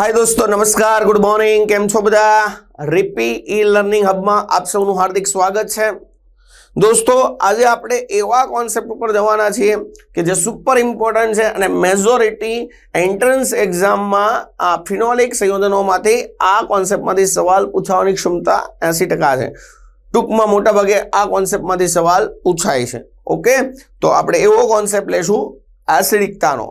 હાય દોસ્તો, નમસ્કાર good morning કેમ છો બધા? રિપી ઈ લર્નિંગ હબમાં આપ સૌનું હાર્દિક સ્વાગત છે. દોસ્તો, આજે આપણે એવા કોન્સેપ્ટ ઉપર જવાના છીએ કે જે સુપર ઇમ્પોર્ટન્ટ છે અને મેજોરિટી એન્ટ્રન્સ એક્ઝામમાં આ ફિનોલિક સંયોજનોમાંથી આ કોન્સેપ્ટમાંથી સવાલ પૂછવાની ક્ષમતા એંસી ટકા છે. ટૂંકમાં મોટાભાગે આ કોન્સેપ્ટમાંથી સવાલ પૂછાય છે. ઓકે તો આપણે એવો કોન્સેપ્ટ લેશું એસિડિકતાનો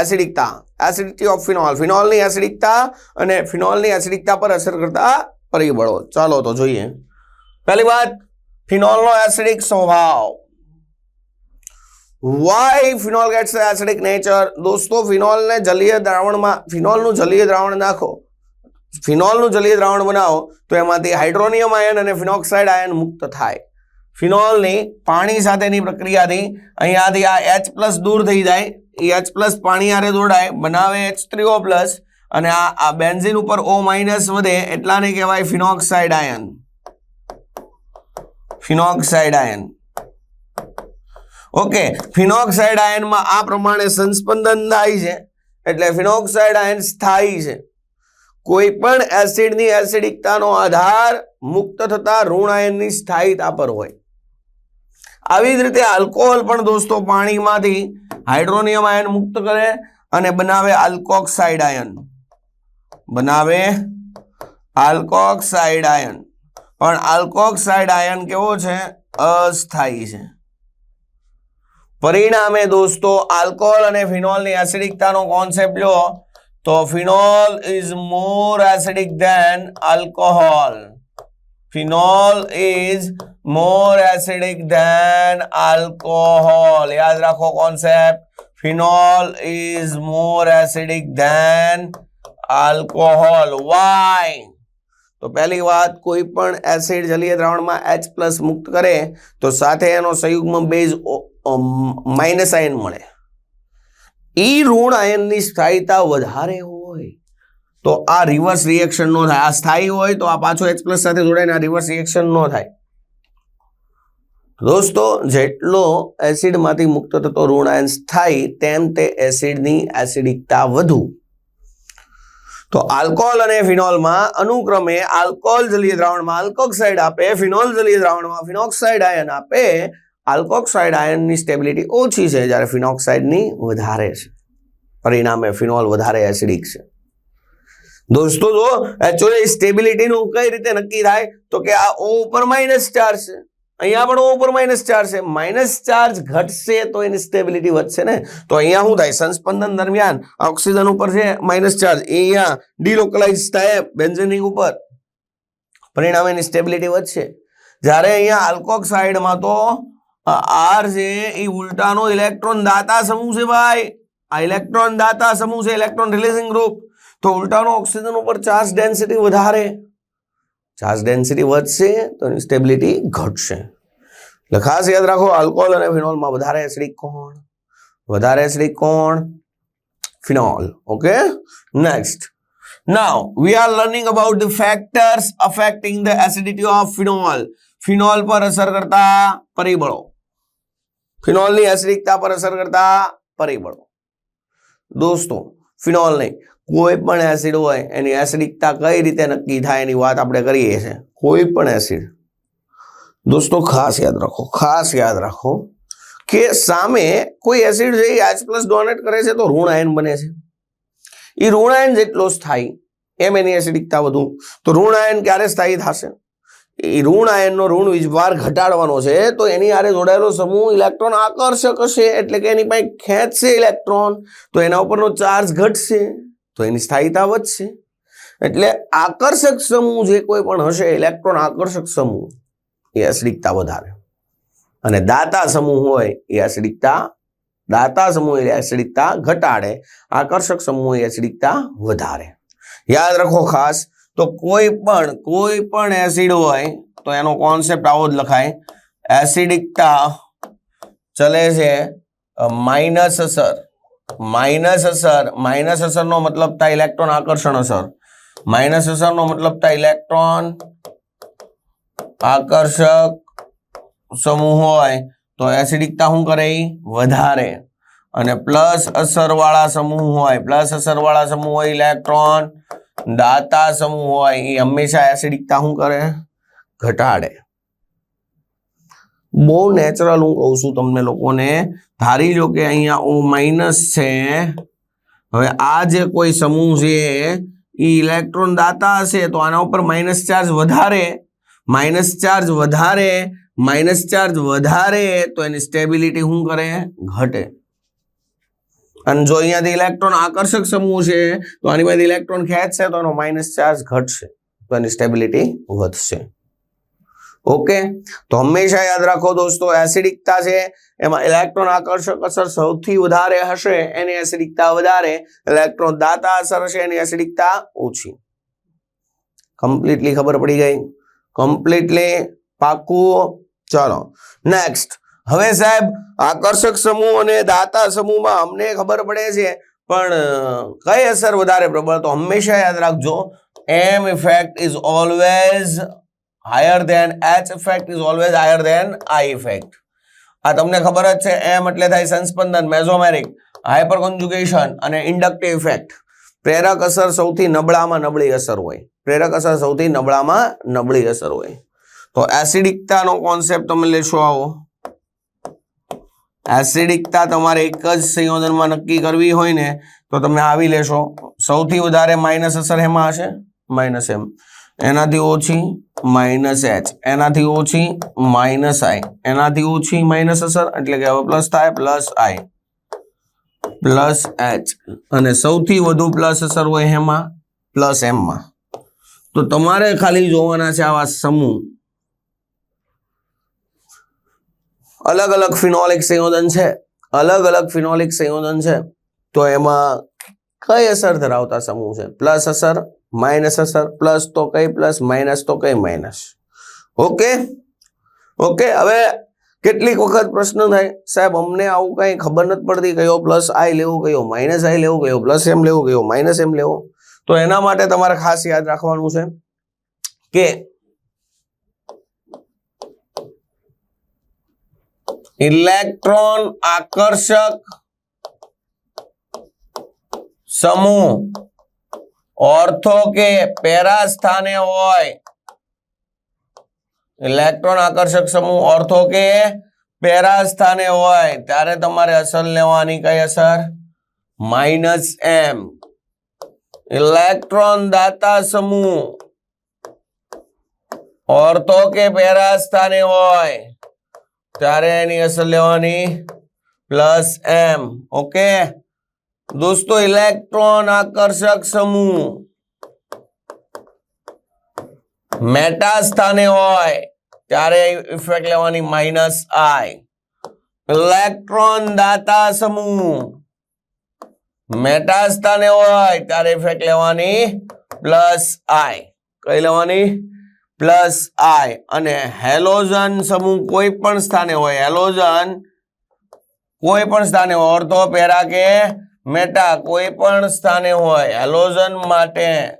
એસિડિકતા એસિડિટી ઓફ ફિનોલ ફિનોલની એસિડિકતા અને ફિનોલની એસિડિકતા પર અસર કરતા પરિબળો. ચાલો તો જોઈએ. પહેલી વાત ફિનોલનો એસિડિક સ્વભાવ. Why phenol gets acidic nature દોસ્તો ફિનોલને જલીય દ્રાવણમાં ફિનોલનું જલીય દ્રાવણ નાખો. ફિનોલનું જલીય દ્રાવણ બનાવો, તો એમાંથી હાઇડ્રોનિયમ આયન અને ફિનોક્સાઇડ આયન મુક્ત થાય. ફિનોલની પાણી સાથેની પ્રક્રિયાથી અહીંયાથી આ એચ પ્લસ દૂર થઈ જાય. એ એચ પ્લસ પાણી આરે જોડાય બનાવે એચ થ્રી ઓ પ્લસ અને આ આ બેન્ઝિન ઉપર ઓ માઇનસ વધે એટલાને કહેવાય phenoxide ion. Phenoxide ion. Okay, phenoxide આયનમાં આ પ્રમાણે સંસ્પંદન થાય છે. એટલે ફિનોક્સાઇડ આયન સ્થાયી છે. કોઈ પણ એસિડની એસિડિકતાનો આધાર મુક્ત થતા ઋણ આયનની સ્થાયીતા પર હોય. આવી જ રીતે આલ્કોહોલ પણ દોસ્તો પાણીમાંથી હાઇડ્રોનિયમ આયન મુક્ત કરે અને બનાવે આલ્કોક્સાઇડ આયન બનાવે આલ્કોક્સાઇડ આયન પણ આલ્કોક્સાઇડ આયન કેવો છે? અસ્થાયી છે. પરિણામે દોસ્તો આલ્કોહોલ અને ફિનોલની એસિડિકતાનો કોન્સેપ્ટ લો, તો phenol is more acidic than alcohol phenol is more acidic than alcohol યાદ રાખો concept phenol is more acidic than alcohol why તો પહેલી વાત, કોઈ પણ એસિડ જલીય દ્રાવણમાં એચ પ્લસ મુક્ત કરે, તો સાથે એનો સંયુગ્મ બેઝ માઇનસ આયન મળે. ઈ ઋણ આયનની સ્થાયીતા વધારે હોય. તો આ રિવર્સ રિએક્શન નો થાય. આ સ્થાયી હોય તો આ પાછો એચ પ્લસ સાથે જોડાઈને આ રિવર્સ રિએક્શન નો થાય. દોસ્તો, જેટલો એસિડમાંથી મુક્ત થતો ઋણ થાય તેમ તે એસિડની એસિડિકતા વધુ. તો આલ્કોહોલ અને ફિનોલમાં અનુક્રમે આલ્કોહોલ જલીય દ્રાવણમાં આલ્કોક્સાઇડ આપે, ફિનોલ જલીય દ્રાવણમાં ફિનોક્સાઇડ આયન આપે. આલ્કોક્સાઇડ આયનની સ્ટેબિલિટી ઓછી છે જ્યારે ફિનોક્સાઇડની વધારે છે. પરિણામે ફિનોલ વધારે એસિડિક છે. દોસ્તો, જો એકચ્યુઅલી સ્ટેબિલિટીનું કઈ રીતે નક્કી થાય? તો કે આ ઓ ઉપર માઇનસ ચાર્જ છે. અહીંયા પણ ઉપર માઇનસ ચાર્જ છે. માઇનસ ચાર્જ ઘટશે તો એની સ્ટેબિલિટી વધશે ને? તો અહીંયા શું થાય? સંસ્પંદન દરમિયાન ઓક્સિજન ઉપર છે માઇનસ ચાર્જ. એ અહીંયા ડિલોકલાઇઝ થાય બેન્ઝેનિંગ ઉપર. પરિણામે એની સ્ટેબિલિટી વધશે. જ્યારે અહીંયા આલ્કોક્સાઇડમાં તો આર છે, એ ઉલટાનો ઇલેક્ટ્રોન દાતા સમૂહ છે ભાઈ. આ ઇલેક્ટ્રોન દાતા સમૂહ છે ઇલેક્ટ્રોન રિલીઝિંગ ગ્રુપ તો ઉલટાનો ઓક્સિજન ઉપર ચાર્જ ડેન્સિટી વધારે. ચાર્જ ડેન્સિટી વધશે તો એની સ્ટેબિલિટી ઘટશે. એટલે ખાસ યાદ રાખો આલ્કોહોલ અને ફિનોલમાં વધારે એસિડિક કોણ? વધારે એસિડિક કોણ? Phenol okay next now we are learning about the factors affecting the acidity of phenol phenol પર અસર કરતા પરિબળો. ફિનોલની એસિડિકતા પર અસર કરતા પરિબળો. દોસ્તો ફિનોલ નહીં. કોઈ પણ એસિડ હોય, એની એસિડિકતા કઈ રીતે નક્કી થાય એની વાત આપણે કરીએ છીએ. કોઈ પણ એસિડ દોસ્તો, ખાસ યાદ રાખો, ખાસ યાદ રાખો કે સામે કોઈ એસિડ જે એચ પ્લસ ડોનેટ કરે છે તો ઋણ આયન બને છે. એ ઋણ આયન જેટલો સ્થાયી એમ એની એસિડિકતા વધુ. તો ઋણ આયન ક્યારે સ્થાયી થશે? એ ઋણ આયનનો ઋણ વીજભાર ઘટાડવાનો છે તો એની આરે જોડાયેલો સમૂહ ઇલેક્ટ્રોન આકર્ષક હશે એટલે કે એની પાસે ખેંચશે ઇલેક્ટ્રોન તો એના ઉપરનો ચાર્જ ઘટશે. તો એની સ્થાયીતા વધશે એટલે આકર્ષક સમૂહ જે કોઈ પણ હશે ઇલેક્ટ્રોન આકર્ષક સમૂહ, એ અસડિકતા વધારે. અને દાતા સમૂહ હોય, એ અસડિકતા દાતા સમૂહ એ અસડિકતા ઘટાડે, આકર્ષક સમૂહ એ અસડિકતા વધારે. યાદ રાખો ખાસ, તો કોઈ પણ કોઈ પણ એસિડ હોય, તો એનો કોન્સેપ્ટ આવો જ લખાય. એસિડિકતા ચલે છે માઇનસ અસર. માઇનસ અસર, માઇનસ અસરનો મતલબ થાય ઇલેક્ટ્રોન આકર્ષણ અસર. માઇનસ અસરનો મતલબ થાય ઇલેક્ટ્રોન આકર્ષક સમૂહ હોય તો એસિડિકતા શું કરે? વધારે. અને પ્લસ અસરવાળા સમૂહ હોય પ્લસ અસરવાળા સમૂહ હોય ઇલેક્ટ્રોન, દાતા સમૂહ હોય એ હંમેશા એસિડિકતા શું કરે? ઘટાડે. બહુ નેચરલ હું કહું છું તમને લોકોને. ધારી લો કે અહીંયા ઓ માઇનસ છે. હવે આ જે કોઈ સમૂહ છે, એ ઇલેક્ટ્રોન દાતા હશે, તો આના ઉપર માઇનસ ચાર્જ વધારે. માઇનસ ચાર્જ વધારે માઇનસ ચાર્જ વધારે, તો એની સ્ટેબિલિટી શું કરે? ઘટે. અને જો અહીંયાથી ઇલેક્ટ્રોન આકર્ષક સમૂહ છે, તો આની બાદ ઇલેક્ટ્રોન ખેંચશે, તો એનો માઇનસ ચાર્જ ઘટશે, તો એની સ્ટેબિલિટી વધશે. ઓકે? તો હંમેશા યાદ રાખો દોસ્તો એસિડિકતા છે, એમાં ઇલેક્ટ્રોન આકર્ષક અસર સૌથી વધારે હશે, એની એસિડિકતા વધારે ઇલેક્ટ્રોન દાતા અસર હશે, એની એસિડિકતા ઓછી. કમ્પ્લીટલી ખબર પડી ગઈ? કમ્પ્લીટલી પાકું. ચલો નેક્સ્ટ હવે સાહેબ, આકર્ષક સમૂહ અને દાતા સમૂહમાં અમને ખબર પડે છે, પણ કઈ અસર વધારે પ્રબળ? તો હંમેશા યાદ રાખજો M effect is always higher than H effect is always higher than I effect આ તમને ખબર જ છે એમ એટલે થાય સંસ્પંદન મેઝોમેરિક હાઇપર કોન્જુગેશન અને ઇન્ડક્ટિવ ઇફેક્ટ પ્રેરક અસર સૌથી નબળામાં નબળી અસર હોય. પ્રેરક અસર સૌથી નબળામાં નબળી અસર હોય. તો એસિડિકતાનો કોન્સેપ્ટ તમે લેશો આવો. એસિડિકતા તમારે એક જ સંયોજનમાં નક્કી કરવી હોય ને, તો તમે આવી લેશો. સૌથી વધારે માઇનસ અસર એમાં હશે? માઇનસ એમ એનાથી ઓછી માઇનસ એચ. એનાથી ઓછી માઇનસ આઈ. એનાથી ઓછી માઇનસ અસર એટલે કે હવે પ્લસ થાય પ્લસ આઈ. Plus H. અને સૌથી વધુ પ્લસ અસર હોય એમાં? પ્લસ એમમાં તો તમારે ખાલી જોવાના છે આવા સમૂહ. અલગ અલગ ફિનોલિક સંયોજન છે. અલગ અલગ ફિનોલિક સંયોજન છે. તો એમાં કઈ અસર ધરાવતા સમૂહ છે? પ્લસ અસર માઇનસ અસર પ્લસ તો કઈ પ્લસ, માઇનસ તો કઈ માઇનસ. ઓકે? ઓકે, હવે કેટલીક વખત પ્રશ્ન થાય. સાહેબ, અમને આવું કઈ ખબર નથી પડતી કયો પ્લસ આઈ લેવું, કયો માઇનસ આઈ લેવું, કયો પ્લસ એમ લેવું, કયો માઇનસ એમ લેવો. તો એના માટે તમારે ખાસ યાદ રાખવાનું છે કે ઇલેક્ટ્રોન આકર્ષક સમૂહ ઓર્થો કે પેરા સ્થાને હોય. ઇલેક્ટ્રોન આકર્ષક સમૂહ ઓર્થો કે પેરા સ્થાને હોય. ત્યારે તમારે અસર લેવાની કઈ અસર? માઇનસ એમ ઇલેક્ટ્રોન દાતા સમૂહ. ઓર્થો કે પેરા સ્થાને હોય. ત્યારે એની અસર લેવાની પ્લસ એમ ઓકે દોસ્તો, ઇલેક્ટ્રોન આકર્ષક સમૂહ. મેટા સ્થાને હોય, ત્યારે ઇફેક્ટ લેવાની માઇનસ આઈ ઇલેક્ટ્રોન દાતા સમૂહ. મેટા સ્થાને હોય, ત્યારે ઇફેક્ટ લેવાની પ્લસ આઈ કઈ લેવાની? પ્લસ આઈ અને હેલોજન સમૂહ કોઈ પણ સ્થાને હોય, હેલોજન કોઈ પણ સ્થાને હોય, ઓર્થો, પેરા કે મેટા, કોઈ પણ સ્થાને હોય હેલોજન માટે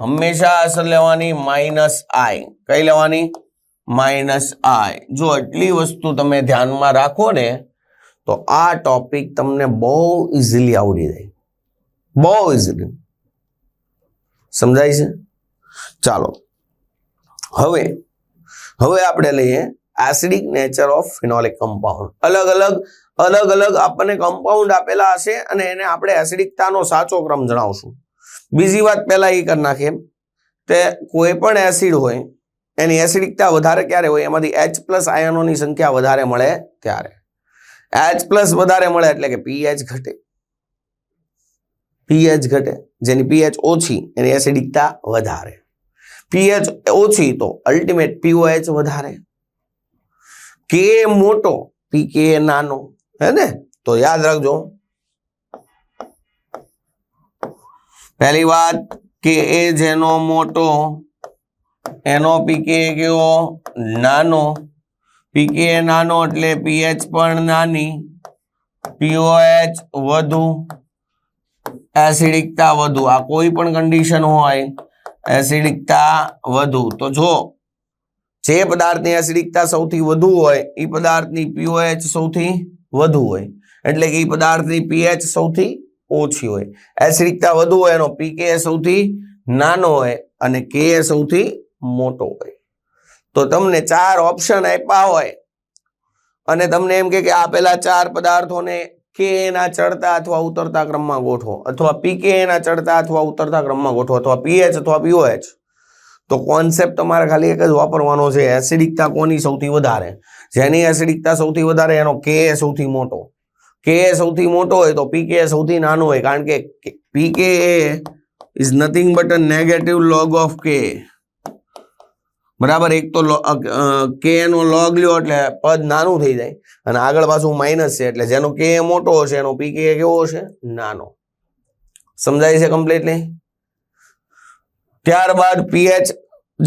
હંમેશા અસર લેવાની માઇનસ આઈ. કઈ લેવાની? Minus I. જો એટલી વસ્તુ તમે ધ્યાનમાં રાખો ને, તો આ ટોપિક તમને બહુ ઇઝીલી આવડી જાય. બહુ ઇઝીલી સમજાય છે? ચાલો. હવે હવે આપણે લઈએ acidic nature of phenolic compound અલગ અલગ અલગ અલગ આપણને કમ્પાઉન્ડ આપેલા હશે અને એને આપણે એસિડિકતાનો સાચો ક્રમ જણાવશું. બીજી વાત પહેલાં એ કરી નાખીએ કે કોઈ પણ એસિડ હોય, એની એસિડિકતા વધારે ક્યારે હોય? એમાંથી એચ પ્લસ આયનોની સંખ્યા વધારે મળે ત્યારે. એચ પ્લસ વધારે મળે એટલે કે પીએચ ઘટે. પીએચ ઘટે. જેની પીએચ ઓછી, એની એસિડિકતા વધારે. પીએચ ઓછી તો અલ્ટિમેટ પીઓએચ વધારે. કે મોટો પી કે નાનો. હે ને તો યાદ રાખજો. પહેલી વાત કે એ જેનો મોટો, એનો પીકે કેવો? નાનો. પીકે નાનો એટલે પીએચ પણ નાની. પીઓએચ વધુ. એસિડિકતા વધુ. આ કોઈ પણ કન્ડિશન હોય, એસિડિકતા વધુ. તો જો, જે પદાર્થની એસિડિકતા સૌથી વધુ હોય એ પદાર્થની પીઓએચ સૌથી વધુ હોય. એટલે કે એ પદાર્થની પીએચ સૌથી ઓછી હોય. એસિડિકતા વધુ હોય, એનો પીકે સૌથી નાનો હોય અને કે સૌથી મોટો હોય. તો તમને ચાર ઓપ્શન આપ્યા હોય અને તમને એમ કે આપેલા ચાર પદાર્થોને કે એના ચડતા અથવા ઉતરતા ક્રમમાં ગોઠવો. અથવા પીકે એના ચડતા અથવા ઉતરતા ક્રમમાં ગોઠવો. અથવા પીએચ અથવા પીઓએચ. તો કોન્સેપ્ટ તમારે ખાલી એક જ વાપરવાનો છે. એસિડિકતા કોની સૌથી વધારે? જેની એસિડિકતા સૌથી વધારે એનો કે સૌથી મોટો. કે સૌથી મોટો હોય તો પીકે સૌથી નાનો હોય કારણ કે PK is nothing but a negative log of K બરાબર? એક તો કે નો લોગ લ્યો એટલે પદ નાનું થઈ જાય અને આગળ પાછું માઇનસ છે એટલે જેનો કે મોટો હશે, એનો પીકે કેવો હશે? નાનો. સમજાય છે કમ્પ્લીટલી ત્યારબાદ પીએચ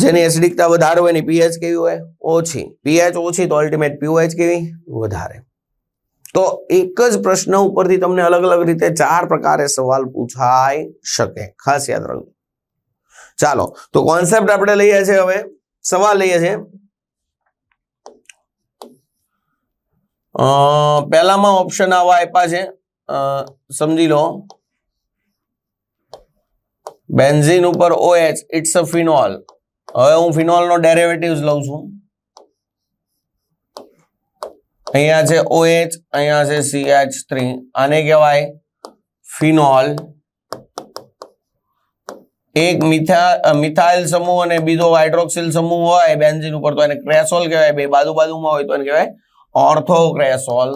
જેની એસિડિકતા વધારે હોય એની પીએચ કેવી હોય? ઓછી. પીએચ ઓછી તો અલ્ટિમેટ પીઓએચ કેવી? વધારે. તો એક જ પ્રશ્ન ઉપરથી તમને અલગ અલગ રીતે ચાર પ્રકારે સવાલ પૂછાઈ શકે. ખાસ યાદ રાખજો. ચાલો, તો કોન્સેપ્ટ આપણે લઈએ છીએ હવે. સવાલ લઈએ છીએ. પહેલામાં ઓપ્શન આવા આપ્યા છે. સમજી લો. બેન્ઝીન ઉપર ઓએચ ઇટ્સ અ ફિનોલ હવે હું ફિનોલ નો ડેરિવેટિવ્સ લઉં છું. અહીંયા છે OH અહીંયા છે CH3 આને કહેવાય ફિનોલ. એક મિથા મિથાઇલ સમૂહ અને બીજો હાઇડ્રોક્સિલ સમૂહ હોય, બેન્ઝિન ઉપર તો એને ક્રેસોલ કહેવાય, બે બાજુ બાજુમાં હોય તો એને કહેવાય ઓર્થોક્રેસોલ.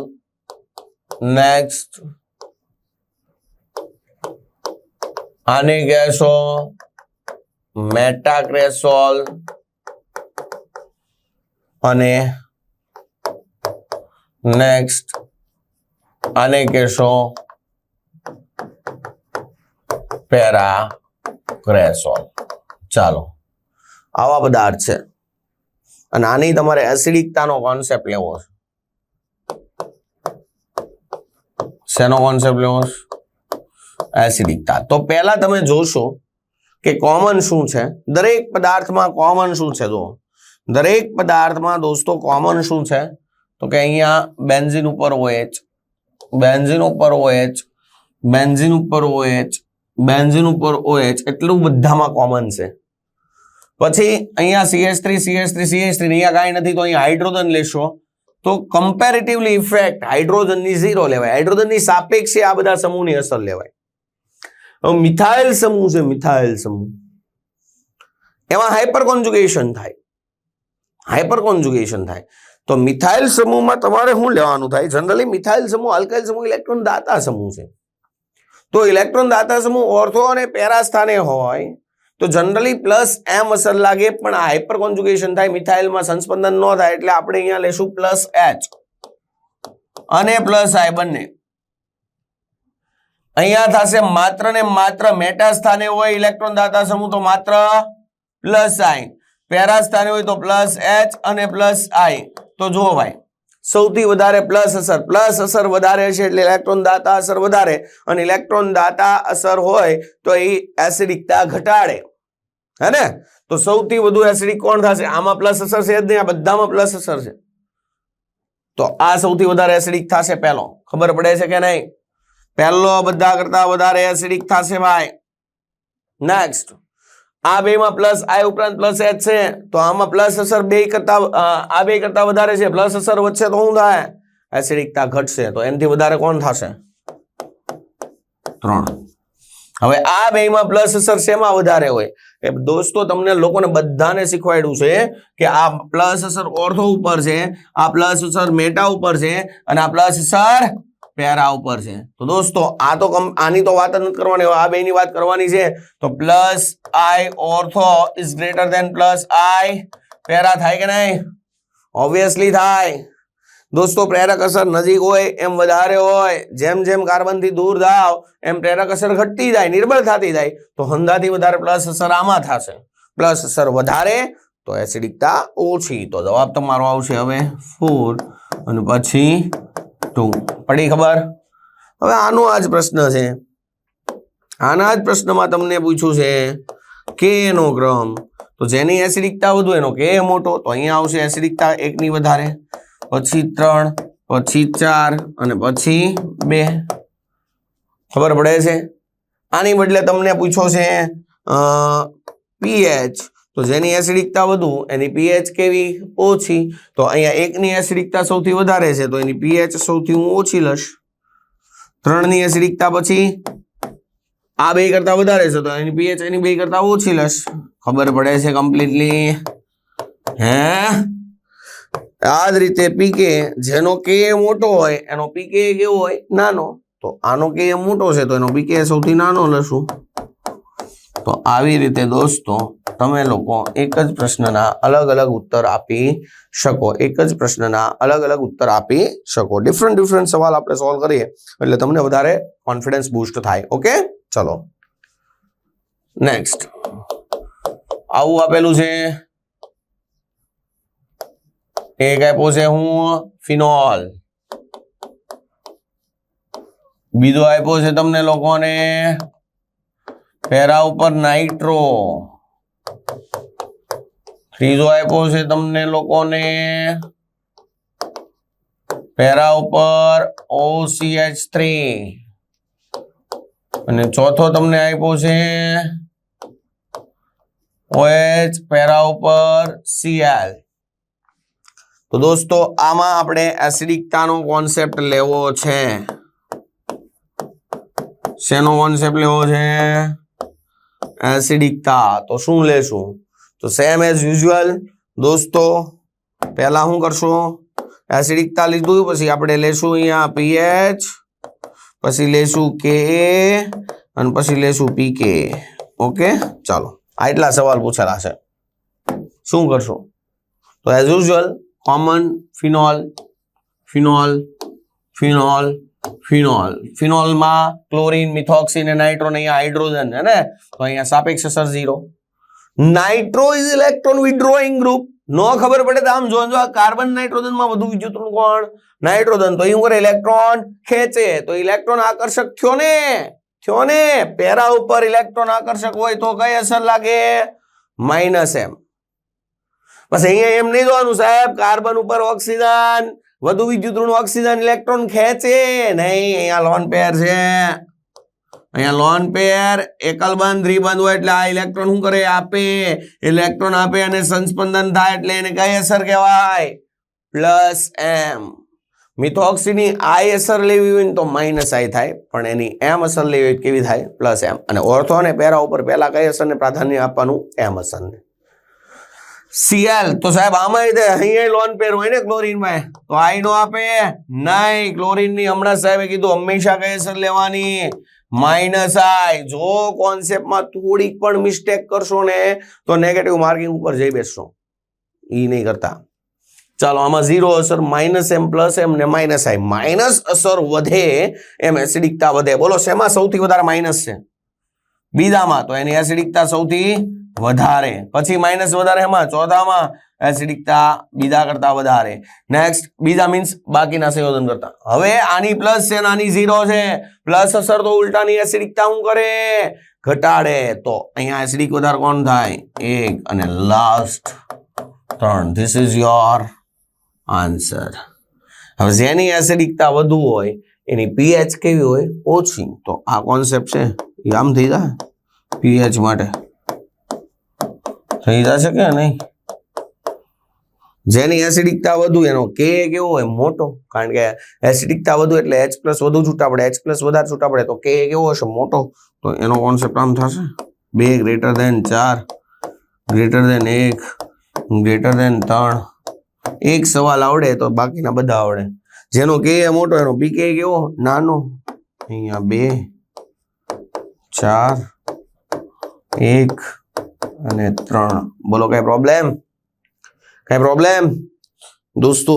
નેક્સ્ટ આને કહેશો મેટાક્રેસોલ અને નેક્સ્ટ આને કહેશો પેરાક્રેસોલ. ચાલો, આવા પદાર્થ છે. અને આની તમારે એસિડિકતાનો કોન્સેપ્ટ લેવો છે. શેનો કોન્સેપ્ટ લેવો છે? એસિડિકતા તો પહેલા તમે જોશો કે કોમન શું છે? દરેક પદાર્થમાં કોમન શું છે જો દરેક પદાર્થમાં દોસ્તો કોમન શું છે? તો કે અહીંયા બેન્ઝીન ઉપર ઓએચ બેન્ઝીન ઉપર ઓએચ બેન્ઝીન ઉપર ઓએચ બેન્ઝીન ઉપર ઓએચ એટલું બધામાં કોમન છે. પછી અહીંયા CH3 CH3 CH3 અહીંયા કાંઈ નથી તો અહીંયા હાઇડ્રોજન લેશો. તો કમ્પેરેટિવલી ઇફેક્ટ હાઇડ્રોજનની ઝીરો લેવાય. હાઇડ્રોજનની સાપેક્ષે આ બધા સમૂહની અસર લેવાય. મિથાઇલ સમૂહ છે, મિથાઇલ સમૂહ. એમાં હાઇપર કોન્જુગેશન થાય. હાઇપર કોન્જુગેશન થાય. તો મિથાઇલ સમૂહમાં તમારે શું લેવાનું થાય? જનરલી મિથાઇલ સમૂહ આલ્કાઇલ સમૂહ, ઇલેક્ટ્રોન દાતા સમૂહ છે. તો ઇલેક્ટ્રોન દાતા સમૂહ ઓર્થો અને પેરા સ્થાને હોય, તો જનરલી પ્લસ એમ અસર લાગે, પણ આ હાઇપર થાય, મિથાઇલમાં સંસ્પંદન ન થાય, એટલે આપણે અહીંયા લેશું પ્લસ એચ. અને પ્લસ આઈ બંને. અહીંયા થશે માત્ર ને માત્ર મેટા સ્થાને હોય ઇલેક્ટ્રોન દાતા સમૂહ તો માત્ર પ્લસ આઈ. પેરા સ્થાને હોય તો પ્લસ એચ અને પ્લસ આઈ. તો જુઓ ભાઈ, સૌથી વધારે પ્લસ અસર પ્લસ અસર વધારે છે એટલે ઇલેક્ટ્રોન દાતા અસર વધારે. અને ઇલેક્ટ્રોન દાતા અસર હોય તો એ એસિડિકતા ઘટાડે. હે તો સૌથી વધુ એસિડિક કોણ થશે? આમાં પ્લસ અસર છે જ નહીં, આ બધામાં પ્લસ અસર છે. તો આ સૌથી વધારે એસિડિક થશે પહેલો. ખબર પડે છે કે નહીં? પહેલો બધા કરતા વધારે એસિડિક થશે ભાઈ. નેક્સ્ટ આ બેમાં પ્લસ આ ઉપરાંત પ્લસ એચ છે. તો આમાં પ્લસ અસર બે કરતા આ બે કરતા વધારે છે. પ્લસ અસર વધશે તો શું થાય? એસિડિકતા ઘટશે. તો એનાથી વધારે કોણ થશે? ત્રણ. હવે આ બેમાં પ્લસ અસર શેમાં વધારે હોય? એ દોસ્તો, તમને લોકોને બધાને શીખવાડ્યું છે કે આ પ્લસ અસર ઓર્થો ઉપર છે, આ પ્લસ અસર મેટા ઉપર છે, અને આ પ્લસ અસર પેરા ઉપર છે. તો દોસ્તો, આ તો આની તો વાત નથી કરવાની આ બેની વાત કરવાની છે. તો plus I ortho is greater than plus I. Para થાય કે નહીં? ઓબ્વિયસલી થાય. દોસ્તો, પ્રેરક અસર નજીક હોય એમ વધારે હોય. જેમ જેમ કાર્બનથી દૂર થાવ એમ પ્રેરક અસર ઘટતી જાય, નિર્બળ થતી જાય. તો હંધાથી વધારે પ્લસ અસર આમાં થશે. પ્લસ અસર વધારે, તો એસિડિકતા ઓછી. તો જવાબ તમારો આવશે હવે ફોર. અને પછી ટુ પડી ખબર? હવે આનો આ જ પ્રશ્ન છે. આના જ પ્રશ્નમાં તમને પૂછ્યું છે, કે નો ક્રમ? તો જેની એસિડિકતા વધુ, એનો કે મોટો? તો અહીંયા આવશે એસિડિકતા એકની વધારે. પછી ત્રણ, પછી ચાર, અને પછી બે. ખબર પડે છે? આની બદલે તમને પૂછો છે પીએચ તો જેની એસિડિકતા વધુ, એની પીએચ કેવી? ઓછી. તો અહીંયા એકની એસિડિકતા સૌથી વધારે છે, તો એની પીએચ સૌથી હું ઓછી લઈશ. ત્રણની એસિડિકતા પછી આ બે કરતા વધારે છે, તો એની પીએચ એની બે કરતા ઓછી લઈશ. ખબર પડે છે કમ્પ્લીટલી હે? આ જ રીતે પીકે જેનો કે મોટો હોય, એનો પીકે કેવો હોય? નાનો. તો આનો કે મોટો છે, તો એનો પીકે સૌથી નાનો લેશું તો આવી રીતે દોસ્તો, તમે લોકો એક જ પ્રશ્નના અલગ અલગ ઉત્તર આપી શકો. એક જ પ્રશ્નના અલગ અલગ ઉત્તર આપી શકો. ડિફરન્ટ ડિફરન્ટ સવાલ આપણે સોલ્વ કરીએ એટલે તમને વધારે કોન્ફિડન્સ બૂસ્ટ થાય. ઓકે ચલો. નેક્સ્ટ આવું આપેલું છે. એક આપ્યો છે હું ફિનોલ. બીજો આપ્યો છે તમને લોકોને. પેરા ઉપર નાઇટ્રો. ત્રીજો આપ્યો છે તમને લોકોને. પેરા ઉપર ઓસીએચ થ્રી. અને ચોથો તમને આપ્યો છે ઓએચ પેરા ઉપર સીએલ. તો દોસ્તો, આમાં આપણે એસિડિકતાનો કોન્સેપ્ટ લેવો છે. શેનો કોન્સેપ્ટ લેવો છે? એસિડિકતા તો શું લેશું? તો સેમ એઝ યુઝ્યુઅલ દોસ્તો, પહેલા શું કરશું? એસિડિકતા લીધું, પછી આપણે લેશું અહીંયા પીએચ પછી લેશું કે અને પછી લેશું પીકે ઓકે ચાલો આટલા સવાલ પૂછેલા છે. શું કરશું? તો as usual common phenol phenol phenol phenol. ફિનોલમાં chlorine, મિથોક્સિન નાઇટ્રોન અહીંયા હાઇડ્રોજન છે ને? તો અહીંયા સાપેક્ષ અસર zero. Nitro is electron withdrawing group. નો ખબર પડે તો આમ જોજો આ કાર્બન નાઇટ્રોજનમાં વધુ વિદ્યુતનું કોણ? નાઇટ્રોજન. તો અહીં કરે? ઇલેક્ટ્રોન ખેંચે. તો ઇલેક્ટ્રોન આકર્ષક થયો ને? થયો ને? પેરા ઉપર ઇલેક્ટ્રોન આકર્ષક હોય તો કઈ અસર લાગે? Minus M. બસ અહીંયા એમ નહીં જોવાનું સાહેબ. કાર્બન ઉપર ઓક્સિજન વધુ વિદ્યુતનું ઓક્સિજન ઇલેક્ટ્રોન ખેંચે નહીં, અહીંયા લોન પેર છે. અહીંયા લોન પેર એકલબંધ, દ્વિબંધ હોય એટલે આ ઇલેક્ટ્રોન શું કરે? આપે. ઇલેક્ટ્રોન આપે અને સંસ્પંદન થાય એટલે એને કઈ અસર કહેવાય? Plus M. મિથોક્સીની આઈ અસર લેવી હોય ને તો માઇનસ આઈ થાય, પણ એની એમ અસર લેવી હોય કેવી થાય? Plus M. અને ઓર્થો અને પેરા ઉપર પહેલા કઈ અસરને પ્રાધાન્ય આપવાનું? એમ અસરને. સીએલ. તો સાહેબ, આમાં અહીંયા લોન પેર હોય ને ક્લોરીનમાં તો આઈ નો આપે. નહીં, ક્લોરીનની હમણાં સાહેબે કીધું, હંમેશા કહે છે લેવાની. માઇનસ આઈ જો કોન્સેપ્ટમાં થોડીક પણ મિસ્ટેક કરશો ને, તો નેગેટિવ માર્કિંગ ઉપર જઈ બેસશો. એ નહીં કરતા. ચાલો, આમાં ઝીરો અસર માઇનસ એમ પ્લસ એમ ને માઇનસ આઈ માઇનસ અસર વધે, એમ એસિડિકતા વધે. બોલો, શેમાં સૌથી વધારે માઇનસ છે? બીજામાં. તો એની એસિડિકતા સૌથી વધારે. પછી માઇનસ વધારે એમાં? ચોથામાં એસિડિકતા બીજા કરતા વધારે. નેક્સ્ટ બીજા મીન્સ બાકીના સંયોજન કરતા. હવે આની પ્લસ છે ને આની ઝીરો છે. પ્લસ અસર તો ઉલટાની એસિડિકતા શું કરે? ઘટાડે. તો અહીંયા એસિડિક વધારે કોણ થાય? એક અને લાસ્ટ ત્રણ. ધીસ ઇઝ યોર આન્સર હવે જેની એસિડિકતા વધુ હોય, એની પીએચ કેવી હોય? ઓછી. તો આ કોન્સેપ્ટ છે. આમ થઈ જાય? પીએચ માટે. થઈ જશે કે નહીં? જેની એસિડિકતા વધુ, એનો કે કેવો હોય? મોટો. કારણ કે એસિડિકતા વધુ એટલે એચ પ્લસ વધુ છૂટા પડે એચ પ્લસ વધારે છૂટા પડે તો કે કેવો હશે? મોટો. તો એનો કોન્સેપ્ટ આમ થશે. બે ગ્રેટર દેન ચાર ગ્રેટર દેન એક ગ્રેટર દેન ત્રણ. એક સવાલ આવડે તો બાકીના બધા આવડે. જેનો કે મોટો, એનો બી કે કેવો? નાનો. અહીંયા બે, ચાર, એક. અને ત્રણ. બોલો, કઈ પ્રોબ્લેમ કઈ પ્રોબ્લેમ દોસ્તો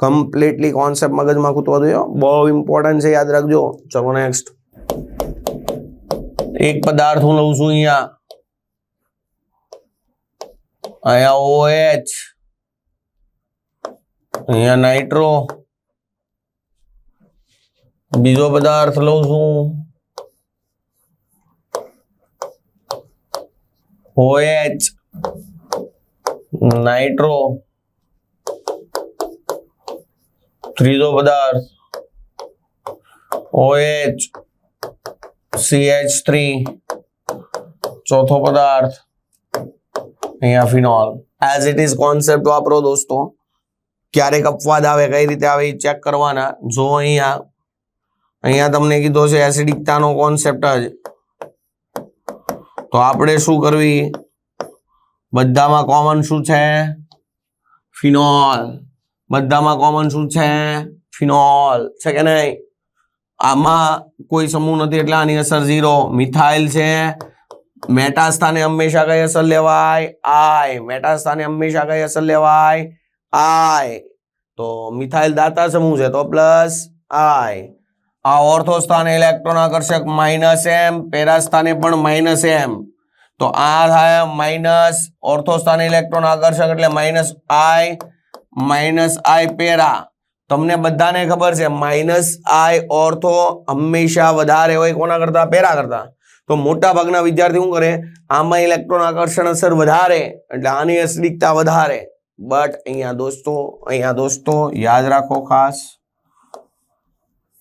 કમ્પ્લીટલી કોન્સેપ્ટ મગજમાં કૂતવા દો બહુ ઇમ્પોર્ટન્ટ છે, યાદ રાખજો. ચલો નેક્સ્ટ એક પદાર્થ હું લઉં છું અહીંયા. અહીંયા OH અહીંયા નાઇટ્રો બીજો પદાર્થ લઉં છું. OH નાઇટ્રો ત્રીજો પદાર્થ. OH CH3 ચોથો પદાર્થ. અહીંયા phenol as it is concept વાપરો દોસ્તો. ક્યારેક અપવાદ આવે, કઈ રીતે આવે એ ચેક કરવાના. જો અહીંયા અહીંયા તમને કીધો છે એસિડિકતાનો કોન્સેપ્ટ જ. તો આપણે શું કરવી? બધામાં કોમન શું છે? ફિનોલ. બધામાં કોમન શું છે? ફિનોલ. છે કે નહીં? આમાં કોઈ સમૂહ નથી, એટલે આની અસર ઝીરો મિથાઇલ છે. મેટા સ્થાને હંમેશા કઈ અસર લેવાય? આય મેટા સ્થાને હંમેશા કઈ અસર લેવાય? આય તો મિથાઇલ દાતા સમૂહ છે, તો પ્લસ આય આ ઓર્થો સ્થાને ઇલેક્ટ્રોન આકર્ષક માઇનસ એમ પેરા સ્થાને પણ માઇનસ એમ તો આ થાય માઇનસ ઓર્થો સ્થાને ઇલેક્ટ્રોન આકર્ષક એટલે minus I minus I para. તમને બધાને ખબર છે માઇનસ આઈ ઓર્થો હંમેશા વધારે હોય કોના કરતા? પેરા કરતા. તો મોટા ભાગના વિદ્યાર્થી શું કરે? આમાં ઇલેક્ટ્રોન આકર્ષણ અસર વધારે, એટલે આની અસરિકતા વધારે. બટ અહીંયા દોસ્તો અહીંયા દોસ્તો, યાદ રાખો ખાસ.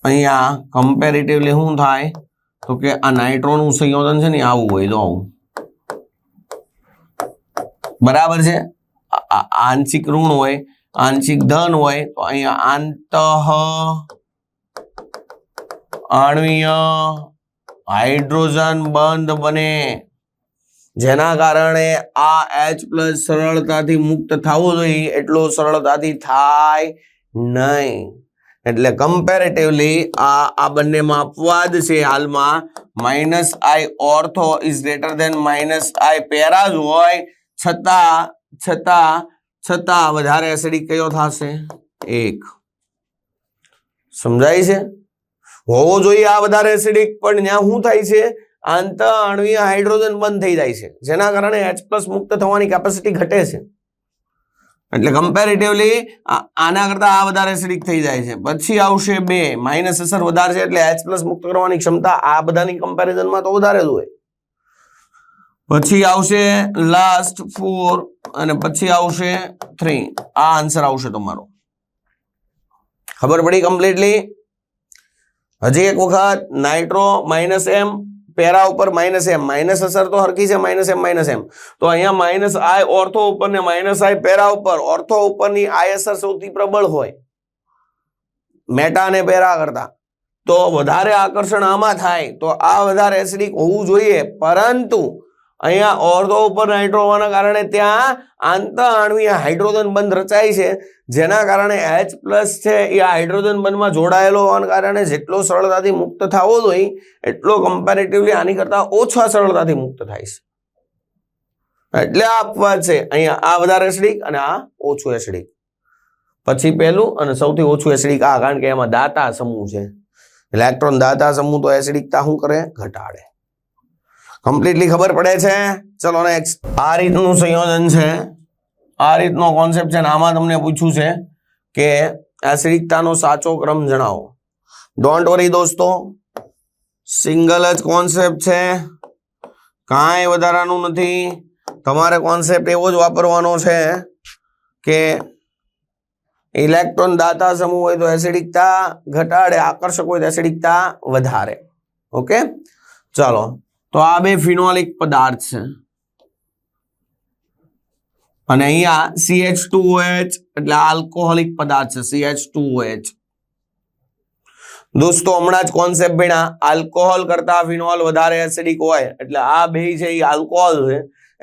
અહીંયા કમ્પેરેટિવલી શું થાય? તો કે આ નાઇટ્રોનનું સંયોજન છે ને આવું હોય તો આવું. બરાબર છે? આંશિક ઋણ હોય, આંશિક ધન હોય, તો અહીંયા આંતઃ અણવીય હાઇડ્રોજન બંધ બને. જેના કારણે આ એચ પ્લસ સરળતાથી મુક્ત થવું જોઈએ, એટલો સરળતાથી થાય નહીં. એટલે કમ્પેરેટિવલી આ આ બંનેમાં અપવાદ છે હાલમાં. Minus I ortho is greater than minus I paras હોય. છતાં છતાં છતાં વધારે એસિડિક કયો થશે? એક. સમજાય છે? હોવો જોઈએ આ વધારે એસિડિક પણ ત્યાં શું થાય છે? આંતઃ અણવીય હાઇડ્રોજન બંધ થઈ જાય છે. જેના કારણે એચ પ્લસ મુક્ત થવાની કેપેસિટી ઘટે છે. એટલે કમ્પેરેટિવલી આના કરતા આ વધારે એસિડિક થઈ જાય છે. પછી આવશે બે. માઇનસ અસર વધારે છે એટલે એચ પ્લસ મુક્ત કરવાની ક્ષમતા આ બધાની કમ્પેરિઝનમાં તો વધારે જ હોય. પછી આવશે લાસ્ટ ફોર અને પછી આવશે થ્રી આ આન્સર આવશે તમારો. ખબર પડી કમ્પ્લીટલી હજી એક વખત નાઇટ્રો માઇનસ એમ પેરા ઉપર માઇનસ એમ માઇનસ અસર તો હરખી છે માઇનસ એમ માઇનસ એમ તો અહીંયા માઇનસ આય ઓર્થો ઉપર ને માઇનસ આય પેરા ઉપર ઓર્થો ઉપરની આય અસર સૌથી પ્રબળ હોય. મેટા અને પેરા કરતા. તો વધારે આકર્ષણ આમાં થાય. તો આ વધારે એસિડિક હોવું જોઈએ. પરંતુ અહીંયા ઓર્થો ઉપર નાઇટ્રો હોવાના કારણે ત્યાં આંત આણ્વીય હાઇડ્રોજન બંધ રચાય છે. જેના કારણે એચ પ્લસ છે એ હાઇડ્રોજન બંધમાં જોડાયેલો હોવાના કારણે જેટલો સરળતાથી મુક્ત થવો જોઈએ એટલો કમ્પેરેટિવલી આની કરતા ઓછા સરળતાથી મુક્ત થાય છે. એટલે આ અપવાદ છે. અહીંયા આ વધારે એસિડિક અને આ ઓછું એસિડિક પછી પહેલું અને સૌથી ઓછું એસિડિક આ કારણ કે એમાં દાતા સમૂહ છે. ઇલેક્ટ્રોન દાતા સમૂહ તો એસિડિકતા શું કરે? ઘટાડે. કમ્પ્લીટલી ખબર પડે છે. ચલો નેક્સ્ટ આ રીતનું સંયોજન છે. આ રીતનો કોન્સેપ્ટ છે ને આમાં તમને પૂછ્યું છે કે એસિડિકતાનો સાચો ક્રમ જણાવો. ડોન્ટ વરી દોસ્તો. સિંગલ જ કોન્સેપ્ટ છે. કાંઈ વધારાનું નથી. તમારે કોન્સેપ્ટ એવો જ વાપરવાનો છે કે ઇલેક્ટ્રોન દાતા સમૂહ હોય તો એસિડિકતા ઘટાડે, આકર્ષક હોય તો એસિડિકતા વધારે. ઓકે ચાલો. તો આ બે ફિનોલિક પદાર્થ છે. અને અહીંયા CH2OH એટલે આલ્કોહોલિક પદાર્થ છે CH2OH દોસ્તો, હમણાં જ કોન્સેપ્ટ ભીણા આલ્કોહોલ કરતા ફિનોલ વધારે એસિડિક હોય, એટલે આ બે છે એ આલ્કોહોલ છે.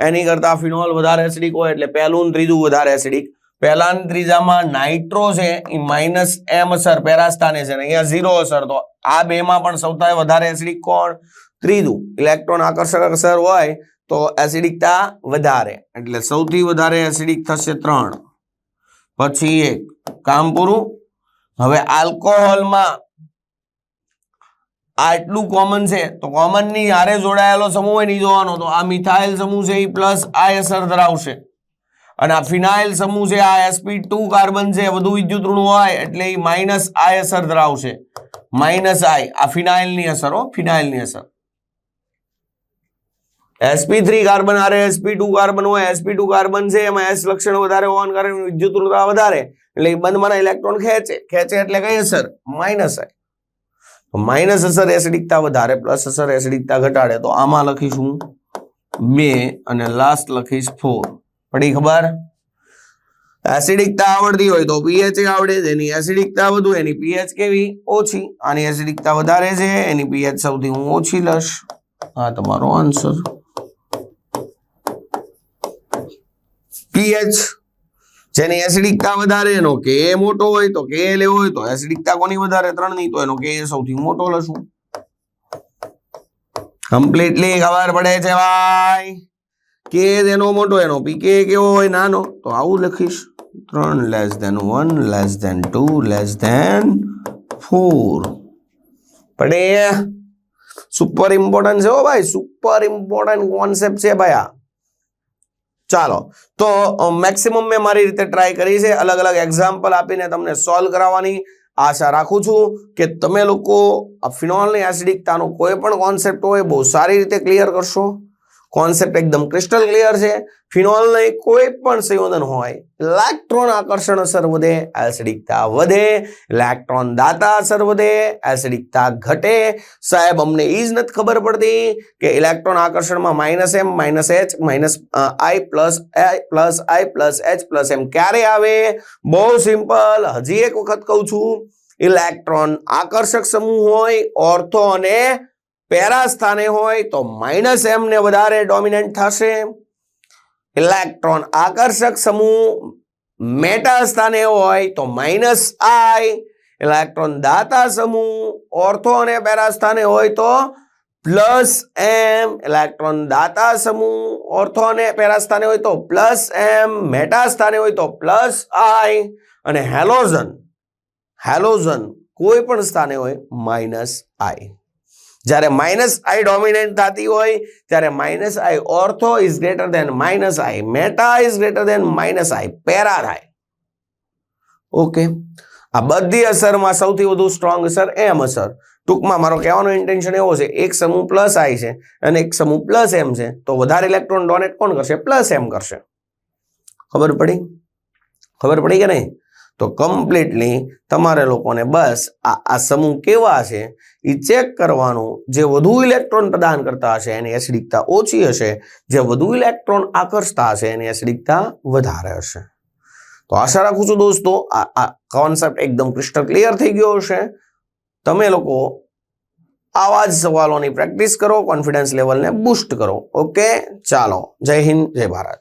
એની કરતા ફિનોલ વધારે એસિડિક હોય, એટલે પહેલું ત્રીજું વધારે એસિડિક પહેલા ત્રીજામાં નાઇટ્રો છે એ માઇનસ એમ અસર પેરાસ્તાને છે અહીંયા ઝીરો અસર. તો આ બેમાં પણ સૌથી વધારે એસિડિક કોણ? ત્રીજું ઇલેક્ટ્રોન આકર્ષક અસર હોય તો એસિડિકતા વધારે. એટલે સૌથી વધારે એસિડિક થશે ત્રણ. પછી એક. કામ પૂરું હવે આલ્કોહોલમાં આટલું કોમન છે. તો કોમનની હારે જોડાયેલો સમૂહ હોય નહીં જોવાનો. તો આ મિથાઇલ સમૂહ છે એ પ્લસ આ અસર ધરાવશે. અને આ ફિનાઇલ સમૂહ છે, આ એસપી ટુ કાર્બન છે, વધુ વિદ્યુત ઋણ હોય એટલે એ માઇનસ આ અસર ધરાવશે. માઇનસ આઈ આ ફિનાઇલની અસર હો, ફિનાઇલની અસર. Sp3 થ્રી કાર્બન આરે એસપી ટુ કાર્બન હોય એસપી ટુ કાર્બન છે, એમાં એસ લક્ષણ વધારે હોવાને કારણે વિદ્યુત વધારે. એટલે બંધમાંના ઇલેક્ટ્રોન ખેંચે. ખેંચે એટલે કઈ અસર? માઇનસ તો માઇનસ અસર એસિડિકતા વધારે પ્લસ અસર એસિડિકતા ઘટાડે. તો આમાં લખીશ હું બે અને લાસ્ટ લખીશ ફોર પડી ખબર? એસિડિકતા આવડતી હોય તો પીએચ આવડે એની એસિડિકતા વધુ એની પીએચ કેવી? ઓછી. આની એસિડિકતા વધારે છે, એની પીએચ સૌથી હું ઓછી લઈશ આ તમારો આન્સર પીએચ જેની એસિડિકતા વધારે, એનો કે મોટો હોય તો કે લેવો હોય તો એસિડિકતા કોની વધારે? ત્રણની તો એનો કે સૌથી મોટો લશું. કમ્પ્લીટલી ખબર પડે છે ભાઈ? કે એનો મોટો, એનો પીકે કેવો હોય? નાનો? તો આવું લખીશ. ત્રણ less than one less than two less than four પડે સુપર ઇમ્પોર્ટન્ટ છે હો ભાઈ. સુપર ઇમ્પોર્ટન્ટ કોન્સેપ્ટ છે ભાઈ આ. ચાલો, તો મેક્સિમમ મેં મારી રીતે ટ્રાય કરી છે. અલગ અલગ એક્ઝામ્પલ આપીને તમને સોલ્વ કરાવવાની આશા રાખું છું કે તમે લોકો આ ફિનોલની એસિડિકતાનો કોઈ પણ કોન્સેપ્ટ હોય, બહુ સારી રીતે ક્લિયર કરશો. કોન્સેપ્ટ એકદમ ક્રિસ્ટલ ક્લિયર છે. ફિનોલની કોઈ પણ સંયોજન હોય ઇલેક્ટ્રોન આકર્ષણ અસર વધે એસિડિકતા વધે ઇલેક્ટ્રોન દાતા અસર વધે એસિડિકતા ઘટે. સાહેબ, અમને એ જ નથી ખબર પડતી કે electron આકર્ષણમાં minus M minus H minus I plus plus I plus H plus M ક્યારે આવે? બહુ સિમ્પલ હજી એક વખત કહું છું. ઇલેક્ટ્રોન આકર્ષક સમૂહ હોય ઓર્થો અને પેરા સ્થાને હોય તો માઇનસ એમને વધારે ડોમિનન્ટ થશે. ઇલેક્ટ્રોન આકર્ષક સમૂહ મેટા સ્થાને હોય તો માઇનસ આઈ ઇલેક્ટ્રોન દાતા સમૂહ ઓર્થો અને પેરા સ્થાને હોય તો પ્લસ એમ ઇલેક્ટ્રોન દાતા સમૂહ ઓર્થો અને પેરા સ્થાને હોય તો પ્લસ એમ મેટા સ્થાને હોય તો પ્લસ આઈ અને હેલોઝન હેલોઝન કોઈ પણ સ્થાને હોય માઇનસ આઈ જ્યારે માઇનસ આઈ ડોમિનેન્ટ થતી હોય, ત્યારે minus I ortho is greater than minus I meta is greater than minus I para થાય. ઓકે. આ બધી અસરમાં સૌથી વધુ સ્ટ્રોંગ અસર એમ અસર. ટૂંકમાં મારો કહેવાનો ઇન્ટેન્શન એવો છે, એક સમૂહ પ્લસ આઈ છે અને એક સમૂહ પ્લસ એમ છે, તો વધારે ઇલેક્ટ્રોન ડોનેટ કોણ કરશે? પ્લસ એમ કરશે. ખબર પડી? ખબર પડી કે નહીં? તો કમ્પ્લીટલી તમારે લોકોને બસ આ આ સમૂહ કેવા છે એ ચેક કરવાનું. જે વધુ ઇલેક્ટ્રોન પ્રદાન કરતા હશે એની એસિડિકતા ઓછી હશે. જે વધુ ઇલેક્ટ્રોન આકર્ષતા હશે એની એસિડિકતા વધારે હશે. તો આશા રાખું છું દોસ્તો, આ કોન્સેપ્ટ એકદમ ક્રિસ્ટલ ક્લિયર થઈ ગયો હશે. તમે લોકો આવા જ સવાલોની પ્રેક્ટિસ કરો કોન્ફિડન્સ લેવલને બૂસ્ટ કરો. ઓકે ચાલો. જય હિન્દ, જય ભારત.